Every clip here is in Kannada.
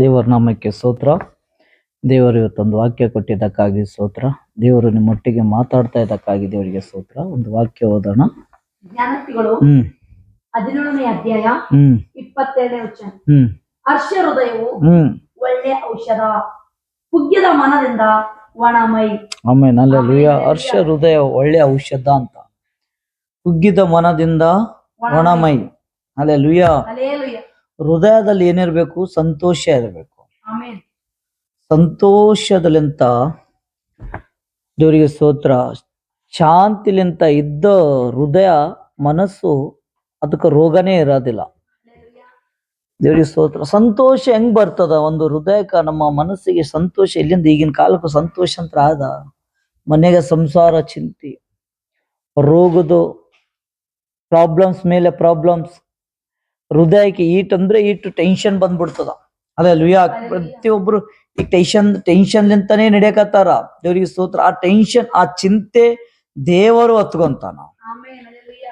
ದೇವರ ನಾಮಕ್ಕೆ ಸ್ತೋತ್ರ. ದೇವರು ಇವತ್ತೊಂದು ವಾಕ್ಯ ಕೊಟ್ಟಿದ್ದಕ್ಕಾಗಿ ಸ್ತೋತ್ರ. ದೇವರು ನಿಮ್ಮೊಟ್ಟಿಗೆ ಮಾತಾಡ್ತಾ ಇದ್ದಕ್ಕಾಗಿ ದೇವರಿಗೆ ಸ್ತೋತ್ರ. ಒಂದು ವಾಕ್ಯ ಓದೋಣ. ಜ್ಞಾನತಿಗಳು ಹ್ಮ್. ಹದಿನೇಳನೇ ಅಧ್ಯಾಯ ಹ್ಮ್. ಇಪ್ಪತ್ತೆರಡನೇ ವಚನ. ಹ್ಮ್. ಹರ್ಷ ಹೃದಯವು ಹ್ಮ್. ಒಳ್ಳೆ ಔಷಧ ಕುಗ್ಗಿದ ಮನದಿಂದ ಒಣಮೈ. ಆಮೇಲೆ ಅಲ್ಲೆಲುಯ್ಯ ಹರ್ಷ ಹೃದಯ ಒಳ್ಳೆ ಔಷಧ ಅಂತ. ಕುಗ್ಗಿದ ಮನದಿಂದ ಒಣಮೈ. ಅಲ್ಲೆಲುಯ್ಯ ಅಲೇಲುಯ್ಯ ಹೃದಯದಲ್ಲಿ ಏನಿರ್ಬೇಕು? ಸಂತೋಷ ಇರಬೇಕು. ಸಂತೋಷದಲ್ಲಿಂತ ದೇವರಿಗೆ ಸ್ತೋತ್ರ. ಶಾಂತಿಲಿಂತ ಇದ್ದ ಹೃದಯ ಮನಸ್ಸು ಅದಕ್ಕೆ ರೋಗನೇ ಇರೋದಿಲ್ಲ. ದೇವರಿಗೆ ಸ್ತೋತ್ರ. ಸಂತೋಷ ಹೆಂಗ್ ಬರ್ತದ? ಒಂದು ಹೃದಯಕ್ಕ ನಮ್ಮ ಮನಸ್ಸಿಗೆ ಸಂತೋಷ ಇಲ್ಲಿಂದ ಈಗಿನ ಕಾಲಕ್ಕೂ ಸಂತೋಷ ಅಂತ ಆದ ಮನೆಗೆ ಸಂಸಾರ ಚಿಂತೆ ರೋಗದು ಪ್ರಾಬ್ಲಮ್ಸ್ ಮೇಲೆ ಪ್ರಾಬ್ಲಮ್ಸ್ ಹೃದಯಕ್ಕೆ ಈಟ್ ಅಂದ್ರೆ ಈಟ್ ಟೆನ್ಷನ್ ಬಂದ್ಬಿಡ್ತದ. ಅಲ್ಲ ಪ್ರತಿಯೊಬ್ರು ಈ ಟೆನ್ಷನ್ ಟೆನ್ಷನ್ ಲಿಂತಾನೆ ನಡೆಯಕತ್ತಾರ. ದೇವರಿಗೆ ಸ್ತೋತ್ರ. ಆ ಟೆನ್ಷನ್ ಆ ಚಿಂತೆ ದೇವರು ಹತ್ಕೊಂತಾನ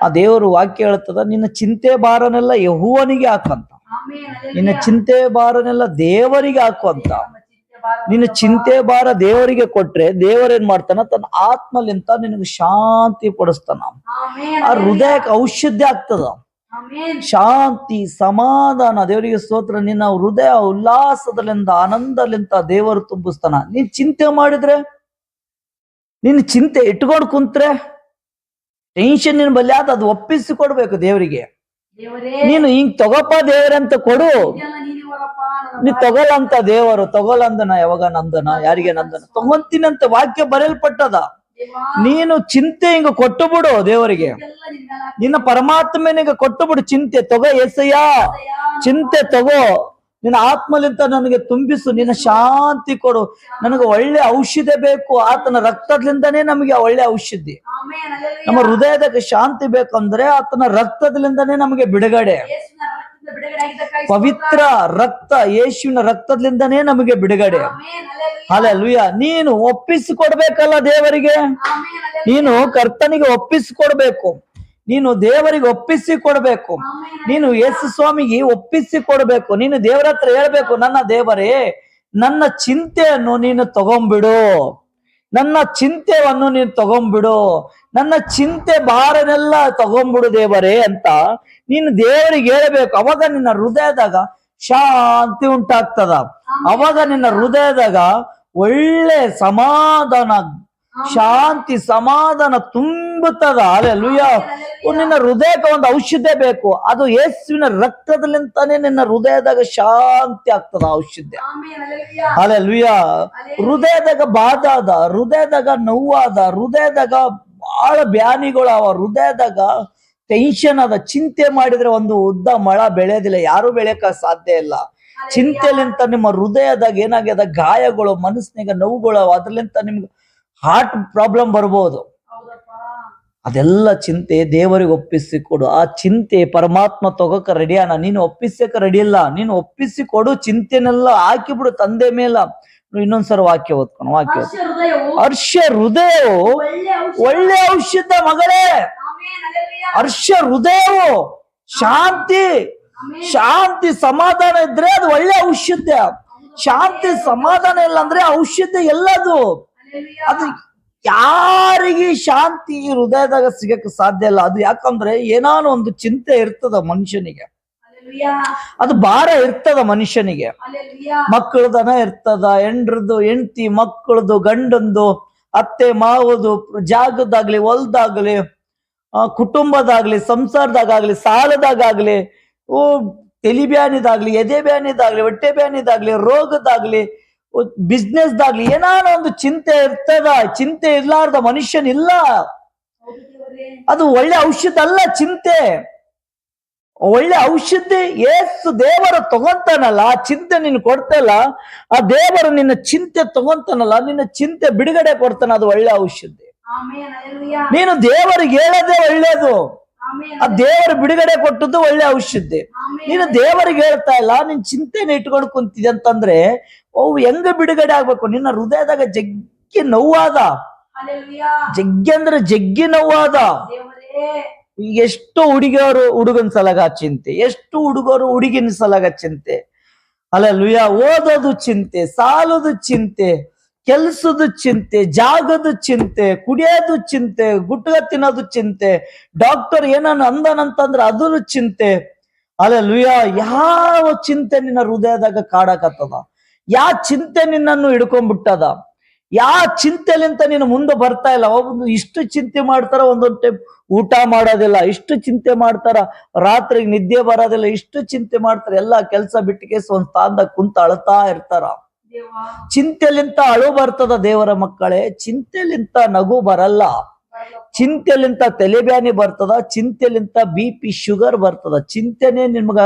ಆ ದೇವರು ವಾಕ್ಯ ಹೇಳ್ತದ, ನಿನ್ನ ಚಿಂತೆ ಭಾರನೆಲ್ಲ ಯಹುವನಿಗೆ ಹಾಕಂತ. ನಿನ್ನ ಚಿಂತೆ ಭಾರನೆಲ್ಲ ದೇವರಿಗೆ ಹಾಕುವಂತ. ನಿನ್ನ ಚಿಂತೆ ಭಾರ ದೇವರಿಗೆ ಕೊಟ್ರೆ ದೇವರೇನ್ ಮಾಡ್ತಾನ? ತನ್ನ ಆತ್ಮಲಿಂತ ನಿನಗೆ ಶಾಂತಿ ಪಡಿಸ್ತಾನ ಆ. ಹೃದಯಕ್ಕೆ ಔಷಧಿ ಆಗ್ತದ ಶಾಂತಿ ಸಮಾಧಾನ ದೇವರಿಗೆ ಸ್ತೋತ್ರ ನಿನ್ನ ಹೃದಯ ಉಲ್ಲಾಸದಲ್ಲಿಂದ ಆನಂದಲಿಂದ ದೇವರು ತುಂಬಿಸ್ತಾನ. ನೀನ್ ಚಿಂತೆ ಮಾಡಿದ್ರೆ ನಿನ್ನ ಚಿಂತೆ ಇಟ್ಕೊಂಡು ಕುಂತ್ರೆ ಟೆನ್ಷನ್ ನಿನ್ ಬಲ್ಲಿ ಆದ ಅದು ಒಪ್ಪಿಸಿ ಕೊಡ್ಬೇಕು ದೇವರಿಗೆ. ದೇವರೇ. ನೀನು ಹಿಂಗ್ ತಗೋಪ ದೇವರಂತ ಕೊಡು. ನೀ ತಗೊಳಂತ ದೇವರು ತಗೊಲ್ಲಂದನ ಯಾವಾಗ ನಂದನ ಯಾರಿಗೆ ನಂದನ? ತಗೊಂತೀನಂತ ವಾಕ್ಯ ಬರೆಯಲ್ಪಟ್ಟದ. ನೀನು ಚಿಂತೆ ಹಿಂಗ ಕೊಟ್ಟು ಬಿಡು ದೇವರಿಗೆ. ನಿನ್ನ ಪರಮಾತ್ಮನಿಗೆ ಕೊಟ್ಟು ಬಿಡು ಚಿಂತೆ ತಗೋ ಎಸಯ್ಯ ಚಿಂತೆ ತಗೋ. ನಿನ್ನ ಆತ್ಮಲಿಂತ ನನಗೆ ತುಂಬಿಸು ನಿನ್ನ ಶಾಂತಿ ಕೊಡು. ನನಗೆ ಒಳ್ಳೆ ಔಷಧಿ ಬೇಕು. ಆತನ ರಕ್ತದಿಂದನೇ ನಮಗೆ ಒಳ್ಳೆ ಔಷಧಿ. ನಮ್ಮ ಹೃದಯದ ಶಾಂತಿ ಬೇಕಂದ್ರೆ ಆತನ ರಕ್ತದಿಂದನೇ ನಮಗೆ ಬಿಡುಗಡೆ. ಪವಿತ್ರ ರಕ್ತ ಯೇಸುವಿನ ರಕ್ತದಿಂದನೇ ನಮಗೆ ಬಿಡುಗಡೆ. ಅಲ್ಲ ಲುಯ್ಯ ನೀನು ಒಪ್ಪಿಸಿಕೊಡ್ಬೇಕಲ್ಲ ದೇವರಿಗೆ? ನೀನು ಕರ್ತನಿಗೆ ಒಪ್ಪಿಸಿಕೊಡ್ಬೇಕು. ನೀನು ದೇವರಿಗೆ ಒಪ್ಪಿಸಿ ಕೊಡಬೇಕು. ನೀನು ಯೇಸು ಸ್ವಾಮಿಗೆ ಒಪ್ಪಿಸಿ ಕೊಡಬೇಕು. ನೀನು ದೇವರ ಹತ್ರ ಹೇಳ್ಬೇಕು ನನ್ನ ದೇವರೇ ನನ್ನ ಚಿಂತೆಯನ್ನು ನೀನು ತಗೊಂಬಿಡು ನನ್ನ ಚಿಂತೆಯನ್ನು ನೀನು ತಗೊಂಬಿಡು ನನ್ನ ಚಿಂತೆ ಭಾರನೆಲ್ಲ ತಗೊಂಬಿಡು ದೇವರೇ ಅಂತ ನೀನು ದೇವರಿಗೆ ಹೇಳ್ಬೇಕು. ಅವಾಗ ನಿನ್ನ ಹೃದಯದಾಗ ಶಾಂತಿ ಉಂಟಾಗ್ತದ. ಅವಾಗ ನಿನ್ನ ಹೃದಯದಾಗ ಒಳ್ಳೆ ಸಮಾಧಾನ ಶಾಂತಿ ಸಮಾಧಾನ ತುಂಬುತ್ತದ. ಅಲ್ಲೆಲುಯ್ಯ ನಿನ್ನ ಹೃದಯಕ್ಕೆ ಒಂದು ಔಷಧ ಬೇಕು. ಅದು ಯೇಸುವಿನ ರಕ್ತದಲ್ಲಿಂತಾನೆ ನಿನ್ನ ಹೃದಯದಾಗ ಶಾಂತಿ ಆಗ್ತದ ಔಷಧ. ಅಲೆ ಲುಯ್ಯ ಹೃದಯದಾಗ ಬಾಧ ಅದ ಹೃದಯದಾಗ ನೋವಾದ ಹೃದಯದಾಗ ಬಹಳ ಬ್ಯಾನಿಗಳವ ಅವ ಹೃದಯದಾಗ ಟೆನ್ಷನ್ ಅದ ಚಿಂತೆ ಮಾಡಿದ್ರೆ ಒಂದು ಉದ್ದ ಮಳ ಬೆಳೆಯೋದಿಲ್ಲ ಯಾರು ಬೆಳೆಯಕ ಸಾಧ್ಯ ಇಲ್ಲ. ಚಿಂತೆಲಿಂತ ನಿಮ್ಮ ಹೃದಯದಾಗ ಏನಾಗ್ಯದ? ಗಾಯಗಳು ಮನಸ್ಸಿನಾಗ ನೋವುಗಳು ಅದ್ರಲಿಂತ ನಿಮ್ಗೆ ಹಾರ್ಟ್ ಪ್ರಾಬ್ಲಮ್ ಬರ್ಬೋದು. ಅದೆಲ್ಲ ಚಿಂತೆ ದೇವರಿಗೆ ಒಪ್ಪಿಸಿ ಕೊಡು. ಆ ಚಿಂತೆ ಪರಮಾತ್ಮ ತಗೋಕ ರೆಡಿಯಾನ ನೀನು ಒಪ್ಪಿಸಕ ರೆಡಿ ಇಲ್ಲ. ನೀನು ಒಪ್ಪಿಸಿ ಕೊಡು ಚಿಂತೆನೆಲ್ಲ ಹಾಕಿಬಿಡು ತಂದೆ ಮೇಲ. ಇನ್ನೊಂದ್ಸಲ ವಾಕ್ಯ ಓದ್ಕೊಂಡು ವಾಕ್ಯ. ಹರ್ಷ ಹೃದಯವು. ಒಳ್ಳೆ ಔಷಧ. ಮಗಳೇ. ಹರ್ಷ ಹೃದಯವು. ಶಾಂತಿ. ಶಾಂತಿ ಸಮಾಧಾನ ಇದ್ರೆ ಅದು ಒಳ್ಳೆ ಔಷಧ. ಶಾಂತಿ ಸಮಾಧಾನ ಇಲ್ಲ ಅಂದ್ರೆ ಔಷಧ ಎಲ್ಲದು. ಅದು ಯಾರಿಗೆ ಶಾಂತಿ ಹೃದಯದಾಗ ಸಿಗಕ್ಕೆ ಸಾಧ್ಯ ಇಲ್ಲ ಅದು ಯಾಕಂದ್ರೆ ಏನಾನು ಒಂದು ಚಿಂತೆ ಇರ್ತದ ಮನುಷ್ಯನಿಗೆ. ಅದು ಭಾರ ಇರ್ತದ ಮನುಷ್ಯನಿಗೆ. ಮಕ್ಕಳದನ ಇರ್ತದ ಹೆಂಡ್ರದ್ದು ಹೆಂಡತಿ ಮಕ್ಕಳದು ಗಂಡಂದು ಅತ್ತೆ ಮಾವದು ಜಾಗದಾಗ್ಲಿ ಹೊಲ್ದಾಗ್ಲಿ ಆ, ಕುಟುಂಬದಾಗ್ಲಿ ಸಂಸಾರದಾಗ್ಲಿ ಸಾಲದಾಗ್ಲಿ ಓ ತಲಿ ಬ್ಯಾನಿದಾಗ್ಲಿ ಎದೆ ಬ್ಯಾನಿದಾಗ್ಲಿ ಹೊಟ್ಟೆ ಬ್ಯಾನಿದಾಗ್ಲಿ ರೋಗದಾಗ್ಲಿ ಬಿಸ್ನೆಸ್ದಾಗ್ಲಿ ಏನಾನ ಒಂದು ಚಿಂತೆ ಇರ್ತದ ಚಿಂತೆ ಇರ್ಲಾರ್ದ ಮನುಷ್ಯನಿಲ್ಲ ಅದು ಒಳ್ಳೆ ಔಷಧ ಅಲ್ಲ ಚಿಂತೆ. ಒಳ್ಳೆ ಔಷಧಿ ಏಸು ದೇವರು ತಗೊಂತಾನಲ್ಲ ಆ ಚಿಂತೆ ನೀನು ಕೊಡ್ತಲ್ಲ ಆ ದೇವರು ನಿನ್ನ ಚಿಂತೆ ತಗೊಂತಾನಲ್ಲ ನಿನ್ನ ಚಿಂತೆ ಬಿಡುಗಡೆ ಕೊಡ್ತಾನ ಅದು ಒಳ್ಳೆ ಔಷಧಿ. ನೀನು ದೇವರಿಗೆ ಹೇಳೋದೇ ಒಳ್ಳೇದು. ಆ ದೇವರು ಬಿಡುಗಡೆ ಕೊಟ್ಟದ್ದು ಒಳ್ಳೆ ಔಷಧಿ. ನೀನು ದೇವರಿಗೆ ಹೇಳ್ತಾ ಇಲ್ಲ ನಿನ್ ಚಿಂತೆನ ಇಟ್ಕೊಂಡು ಕುಂತಿದೆ ಅಂತಂದ್ರೆ ಅವು ಹೆಂಗ ಬಿಡುಗಡೆ ಆಗ್ಬೇಕು? ನಿನ್ನ ಹೃದಯದಾಗ ಜಗ್ಗಿ ನೋವಾದ. ಜಗ್ಗಿ ಅಂದ್ರೆ ಜಗ್ಗಿ ನೋವಾದ? ಎಷ್ಟು ಹುಡುಗಿಯರು ಹುಡುಗನ ಸಲಗ ಚಿಂತೆ ಎಷ್ಟು ಹುಡುಗರು ಹುಡುಗಿನ ಸಲಗ ಚಿಂತೆ. ಅಲ್ಲ ಲುಯ ಓದೋದು ಚಿಂತೆ ಸಾಲದು ಚಿಂತೆ ಕೆಲ್ಸದ ಚಿಂತೆ ಜಾಗದ ಚಿಂತೆ ಕುಡಿಯೋದು ಚಿಂತೆ ಗುಟ್ಟಗ ತಿನ್ನೋದು ಚಿಂತೆ ಡಾಕ್ಟರ್ ಏನನ್ನ ಅಂದನಂತಂದ್ರೆ ಅದ್ರ ಚಿಂತೆ. ಅಲ್ಲ ಲುಯ ಯಾವ ಚಿಂತೆ ನಿನ್ನ ಹೃದಯದಾಗ ಕಾಡಕತ್ತದ? ಯಾವ ಚಿಂತೆ ನಿನ್ನನ್ನು ಹಿಡ್ಕೊಂಡ್ಬಿಟ್ಟದ? ಯಾ ಚಿಂತೆಲಿಂತ ನೀನು ಮುಂದೆ ಬರ್ತಾ ಇಲ್ಲ? ಒಂದು ಇಷ್ಟು ಚಿಂತೆ ಮಾಡ್ತಾರ ಒಂದೊಂದು ಟೈಮ್ ಊಟ ಮಾಡೋದಿಲ್ಲ ಇಷ್ಟು ಚಿಂತೆ ಮಾಡ್ತಾರ ರಾತ್ರಿಗೆ ನಿದ್ದೆ ಬರೋದಿಲ್ಲ ಇಷ್ಟು ಚಿಂತೆ ಮಾಡ್ತಾರ ಎಲ್ಲಾ ಕೆಲಸ ಬಿಟ್ಟಿಗೆ ಒಂದ್ ಸ್ಥಾನದಾಗ ಕುಂತ ಅಳ್ತಾ ಇರ್ತಾರ. ಚಿಂತೆಲಿಂತ ಅಳು ಬರ್ತದ ದೇವರ ಮಕ್ಕಳೇ ಚಿಂತೆಲಿಂತ ನಗು ಬರಲ್ಲ. ಚಿಂತೆಲಿಂತ ತಲೆಬ್ಯಾನಿ ಬರ್ತದ ಚಿಂತೆಲಿಂತ ಬಿ ಪಿ ಶುಗರ್ ಬರ್ತದ. ಚಿಂತೆನೆ ನಿಮ್ಗ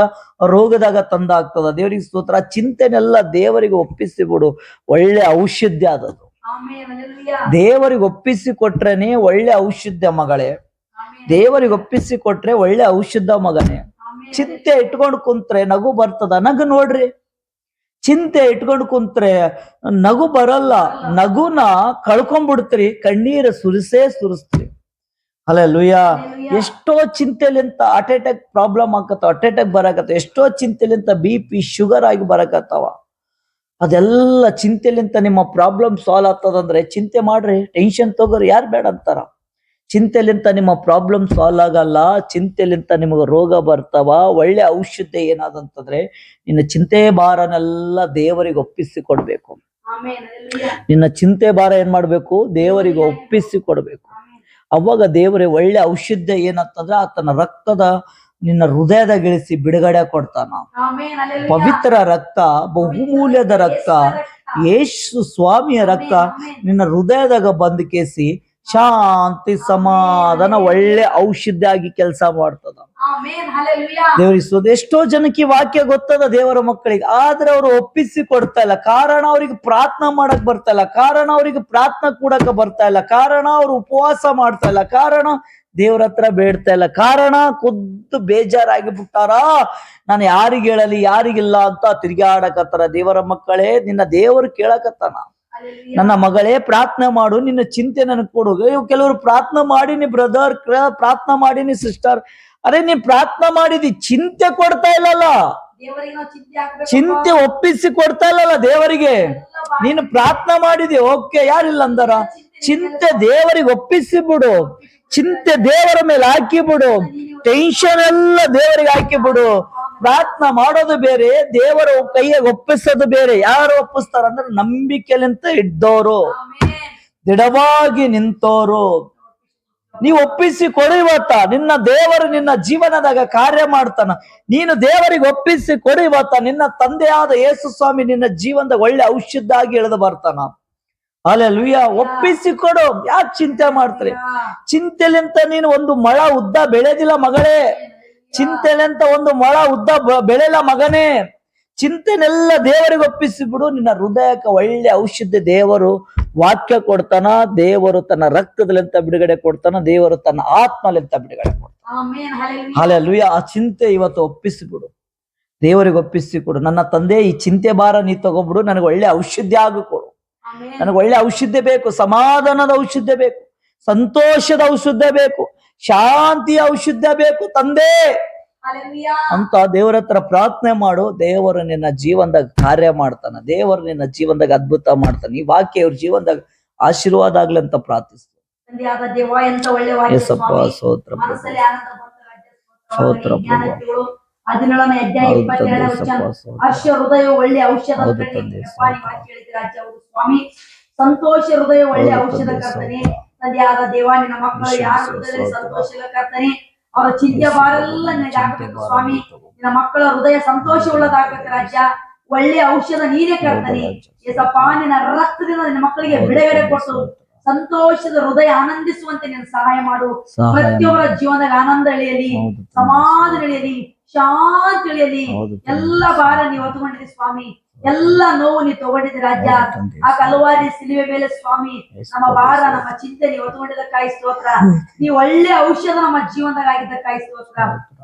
ರೋಗದಾಗ ತಂದಾಗ್ತದ. ದೇವರಿಗೆ ಸ್ತೋತ್ರ. ಚಿಂತೆನೆಲ್ಲ ದೇವರಿಗೆ ಒಪ್ಪಿಸಿ ಬಿಡು ಒಳ್ಳೆ ಔಷಧ್ಯ ಅದದು ದೇವರಿಗೆ ಒಪ್ಪಿಸಿ ಕೊಟ್ರೇನೆ ಒಳ್ಳೆ ಔಷಧ್ಯ ಮಗಳೇ. ದೇವರಿಗೆ ಒಪ್ಪಿಸಿ ಕೊಟ್ರೆ ಒಳ್ಳೆ ಔಷಧ ಮಗನೇ. ಚಿಂತೆ ಇಟ್ಕೊಂಡು ಕುಂತ್ರೆ ನಗು ಬರ್ತದ. ನಗು ನೋಡ್ರಿ. ಚಿಂತೆ ಇಟ್ಕೊಂಡು ಕುಂತ್ರೆ ನಗು ಬರಲ್ಲ ನಗುನ ಕಳ್ಕೊಂಡ್ಬಿಡ್ತೀರಿ ಕಣ್ಣೀರ ಸುರಿಸೇ ಸುರಿಸ್ತ್ರಿ. ಅಲ್ಲ ಲುಯ್ಯ ಎಷ್ಟೋ ಚಿಂತೆಲಿಂತ ಹಾರ್ಟ್ ಅಟ್ಯಾಕ್ ಪ್ರಾಬ್ಲಮ್ ಆಕತ್ತಾವ ಹಾರ್ಟ್ ಅಟ್ಯಾಕ್ ಬರಾಕತ್ತ ಎಷ್ಟೋ ಚಿಂತೆಲಿಂತ ಬಿ ಪಿ ಶುಗರ್ ಆಗಿ ಬರಾಕತ್ತಾವ. ಅದೆಲ್ಲ ಚಿಂತೆಲಿಂತ ನಿಮ್ಮ ಪ್ರಾಬ್ಲಮ್ ಸಾಲ್ವ್ ಆಗ್ತದಂದ್ರೆ ಚಿಂತೆ ಮಾಡ್ರಿ ಟೆನ್ಷನ್ ತಗೋರಿ ಯಾರು ಬೇಡ ಅಂತಾರ. ಚಿಂತೆಲಿಂತ ನಿಮ್ಮ ಪ್ರಾಬ್ಲಮ್ ಸಾಲ್ವ್ ಆಗಲ್ಲ ಚಿಂತೆಲಿಂತ ನಿಮಗೆ ರೋಗ ಬರ್ತಾವ ಒಳ್ಳೆ ಔಷಧ ಏನಾದಂತಂದ್ರೆ ನಿನ್ನ ಚಿಂತೆ ಭಾರನೆಲ್ಲ ದೇವರಿಗೆ ಒಪ್ಪಿಸಿ ಕೊಡ್ಬೇಕು ನಿನ್ನ ಚಿಂತೆ ಭಾರ ಏನ್ ಮಾಡ್ಬೇಕು? ದೇವರಿಗೆ ಒಪ್ಪಿಸಿ ಕೊಡ್ಬೇಕು ಅವಾಗ ದೇವರೇ ಒಳ್ಳೆ ಔಷಧ ಏನಂತಂದ್ರೆ ಆತನ ರಕ್ತದ ನಿನ್ನ ಹೃದಯದ ಇಳಿಸಿ ಬಿಡುಗಡೆ ಕೊಡ್ತಾನ. ಪವಿತ್ರ ರಕ್ತ ಬಹುಮೂಲ್ಯದ ರಕ್ತ ಯೇಸು ಸ್ವಾಮಿಯ ರಕ್ತ ನಿನ್ನ ಹೃದಯದಾಗ ಬಂದ್ ಕೇಸಿ ಶಾಂತಿ ಸಮಾಧಾನ ಒಳ್ಳೆ ಔಷಧ ಆಗಿ ಕೆಲಸ ಮಾಡ್ತದ. ದೇವರಿಸೋದು ಹಲ್ಲೆಲೂಯಾ. ದೇವರಿಗೆ ಸ್ತೋತ್ರ. ಎಷ್ಟೋ ಜನಕ್ಕೆ ವಾಕ್ಯ ಗೊತ್ತದ ದೇವರ ಮಕ್ಕಳಿಗೆ. ಆದ್ರೆ ಅವರು ಒಪ್ಪಿಸಿ ಕೊಡ್ತಾ ಇಲ್ಲ. ಕಾರಣ ಅವ್ರಿಗೆ ಪ್ರಾರ್ಥನಾ ಮಾಡಕ್ ಬರ್ತಾ ಇಲ್ಲ. ಕಾರಣ ಅವ್ರಿಗೆ ಪ್ರಾರ್ಥನಾ ಕೂಡಕ ಬರ್ತಾ ಇಲ್ಲ. ಕಾರಣ ಅವ್ರು ಉಪವಾಸ ಮಾಡ್ತಾ ಇಲ್ಲ. ಕಾರಣ ದೇವ್ರ ಹತ್ರ ಬೇಡ್ತಾ ಇಲ್ಲ. ಕಾರಣ ಖುದ್ದು ಬೇಜಾರಾಗಿ ಬಿಟ್ಟಾರ? ನಾನು ಯಾರಿಗೇಳಲಿ ಯಾರಿಗಿಲ್ಲ ಅಂತ ತಿರ್ಗಾಡಕತ್ತಾರ ದೇವರ ಮಕ್ಕಳೇ ನಿನ್ನ ದೇವರು ಕೇಳಕತ್ತಾನ. ನನ್ನ ಮಗಳೇ ಪ್ರಾರ್ಥನೆ ಮಾಡು ನಿನ್ನ ಚಿಂತೆ ನನಗೆ ಕೊಡು ಇವು ಕೆಲವರು ಪ್ರಾರ್ಥನೆ ಮಾಡೀನಿ ಬ್ರದರ್ ಪ್ರಾರ್ಥನೆ ಮಾಡಿನಿ ಸಿಸ್ಟರ್ ಅರೆ ನೀ ಪ್ರಾರ್ಥನೆ ಮಾಡಿದಿ ಚಿಂತೆ ಕೊಡ್ತಾ ಇಲ್ಲಲ್ಲ. ಚಿಂತೆ ಒಪ್ಪಿಸಿ ಕೊಡ್ತಾ ಇಲ್ಲಲ್ಲ ದೇವರಿಗೆ. ನೀನು ಪ್ರಾರ್ಥನೆ ಮಾಡಿದಿ ಓಕೆ ಯಾರಿಲ್ಲ ಅಂದಾರ? ಚಿಂತೆ ದೇವರಿಗೆ ಒಪ್ಪಿಸಿ ಬಿಡು. ಚಿಂತೆ ದೇವರ ಮೇಲೆ ಹಾಕಿ ಬಿಡು. ಟೆನ್ಷನ್ ಎಲ್ಲ ದೇವರಿಗೆ ಹಾಕಿ ಬಿಡು. ಪ್ರಾರ್ಥನೆ ಮಾಡೋದು ಬೇರೆ, ದೇವರ ಕೈಯಾಗ ಒಪ್ಪಿಸೋದು ಬೇರೆ. ಯಾರು ಒಪ್ಪಿಸ್ತಾರ ಅಂದ್ರೆ ನಂಬಿಕೆಲಿಂತ ಇದ್ದವರು ದೃಢವಾಗಿ ನಿಂತೋರು. ನೀವು ಒಪ್ಪಿಸಿ ಕೊಡು ಇವತ್ತ. ನಿನ್ನ ದೇವರು ನಿನ್ನ ಜೀವನದಾಗ ಕಾರ್ಯ ಮಾಡ್ತಾನ. ನೀನು ದೇವರಿಗೆ ಒಪ್ಪಿಸಿ ಕೊಡು ಇವತ್ತ. ನಿನ್ನ ತಂದೆಯಾದ ಯೇಸು ಸ್ವಾಮಿ ನಿನ್ನ ಜೀವನದ ಒಳ್ಳೆ ಔಷಧ ಆಗಿ ಇಳಿದು ಬರ್ತಾನ. ಅಲ್ಲೇ ಲುಯ್ಯ ಒಪ್ಪಿಸಿ ಕೊಡು. ಯಾಕೆ ಚಿಂತೆ ಮಾಡ್ತಾರೆ? ಚಿಂತೆಲಿಂತ ನೀನು ಒಂದು ಮಳ ಉದ್ದ ಬೆಳೆದಿಲ್ಲ ಮಗಳೇ. ಚಿಂತೆಲಿಂತ ಒಂದು ಮೊಳ ಉದ್ದ ಬೆಳೆಲ್ಲ ಮಗನೇ. ಚಿಂತೆನೆಲ್ಲ ದೇವರಿಗೆ ಒಪ್ಪಿಸಿಬಿಡು. ನಿನ್ನ ಹೃದಯಕ್ಕೆ ಒಳ್ಳೆ ಔಷಧ ದೇವರು ವಾಕ್ಯ ಕೊಡ್ತಾನ. ದೇವರು ತನ್ನ ರಕ್ತದಲ್ಲಿಂತ ಬಿಡುಗಡೆ ಕೊಡ್ತಾನ. ದೇವರು ತನ್ನ ಆತ್ಮಲಿಂತ ಬಿಡುಗಡೆ ಕೊಡ್ತಾನ. ಅಲ್ಲೂ ಹಲ್ಲೆಲೂಯಾ ಆ ಚಿಂತೆ ಇವತ್ತು ಒಪ್ಪಿಸಿಬಿಡು. ದೇವರಿಗೆ ಒಪ್ಪಿಸಿ ಕೊಡು ನನ್ನ ತಂದೆ ಈ ಚಿಂತೆ ಭಾರ ನೀ ತಗೊಬಿಡು ನನಗೆ ಒಳ್ಳೆ ಔಷಧ ಆಗು ಕೊಡು. ನನಗೆ ಒಳ್ಳೆ ಔಷಧ ಬೇಕು. ಸಮಾಧಾನದ ಔಷಧ ಬೇಕು. ಸಂತೋಷದ ಔಷಧ ಬೇಕು. ಶಾಂತಿಯ ಔಷಧ ಬೇಕು ತಂದೆ. ಅಂತ ದೇವರ ಹತ್ರ ಪ್ರಾರ್ಥನೆ ಮಾಡು. ದೇವರು ನಿನ್ನ ಜೀವನದಾಗ ಕಾರ್ಯ ಮಾಡ್ತಾನ. ದೇವರು ನಿನ್ನ ಜೀವನದಾಗ ಅದ್ಭುತ ಮಾಡ್ತಾನೆ. ಈ ವಾಕ್ಯ ಇವ್ರ ಜೀವನದಾಗ ಆಶೀರ್ವಾದ ಆಗ್ಲಿ ಅಂತ ಎಂತ ಒಳ್ಳೆ ಯೇಸಪ್ಪ. ಸೋತ್ರ ಹದಿನೇಳನೇ ಅಧ್ಯಾಯ ಇಪ್ಪತ್ತೆರಡನೇ ವಚನ. ಹರ್ಷ ಹೃದಯ ಔಷಧ ಸ್ವಾಮಿ. ಸಂತೋಷ ಹೃದಯ ಒಳ್ಳೆ ಔಷಧ ಕರ್ತನೆ ತಂದೆಯಾದ ದೇವ ನಿನ್ನ ಮಕ್ಕಳು ಯಾರು ಹೃದಯದಲ್ಲಿ ಸಂತೋಷ ಕರ್ತನೆ. ಅವರ ಚಿಂತೆ ಬಾರೆಲ್ಲ ನಿನಗೆ ಸ್ವಾಮಿ ನಿನ್ನ ಮಕ್ಕಳ ಹೃದಯ ಸಂತೋಷ ಉಳ್ಳದಾಗಬೇಕು ರಾಜ್ಯ. ಒಳ್ಳೆ ಔಷಧ ನೀನೇ ಕರ್ತನೆ. ಏಸಪ್ಪ ನಿನ್ನ ರಕ್ತದಿಂದ ನಿನ್ನ ಮಕ್ಕಳಿಗೆ ಬಿಡುಗಡೆ ಕೊಟ್ಟು ಸಂತೋಷದ ಹೃದಯ ಆನಂದಿಸುವಂತೆ ನೀನು ಸಹಾಯ ಮಾಡು. ಪ್ರತಿಯೊಬ್ಬರ ಜೀವನದಾಗ ಆನಂದ ಇಳಿಯಲಿ. ಸಮಾಧಾನ ಇಳಿಯಲಿ ಶಾಂತಿ ಎಳೆಯಲಿ. ತಂದೆ. ಎಲ್ಲ ಭಾರ ನೀವು ಹೊತ್ತುಕೊಂಡಿದ್ದೀವಿ ಸ್ವಾಮಿ. ಎಲ್ಲ ನೋವು ನೀ ತಗೊಂಡಿದ್ದೆ ರಾಜ್ಯ. ಆ ಕಲವಾರಿ ಸಿಲುವೆ ಮೇಲೆ ಸ್ವಾಮಿ ನಮ್ಮ ಭಾರ ನಮ್ಮ ಚಿಂತೆ ನೀವು ಕಾಯಿ ಸ್ತೋತ್ರ. ನೀ ಒಳ್ಳೆ ಔಷಧ ನಮ್ಮ ಜೀವನದಾಗ ಆಗಿದ್ದಕ್ಕಾಗಿ ಸ್ತೋತ್ರ.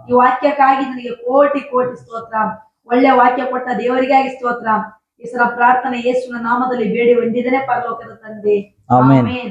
ಈ ವಾಕ್ಯಕ್ಕಾಗಿ ನನಗೆ ಕೋಟಿ ಕೋಟಿ ಸ್ತೋತ್ರ. ಒಳ್ಳೆ ವಾಕ್ಯ ಕೊಟ್ಟ ದೇವರಿಗಾಗಿ ಸ್ತೋತ್ರ. ಹೆಸರ ಪ್ರಾರ್ಥನೆ ಯೇಸುವಿನ ನಾಮದಲ್ಲಿ ಬೇಡಿ ಹೊಂದಿದ್ದೇನೆ ಪರಲೋಕದ ತಂದೆ. ಆಮೇನ್.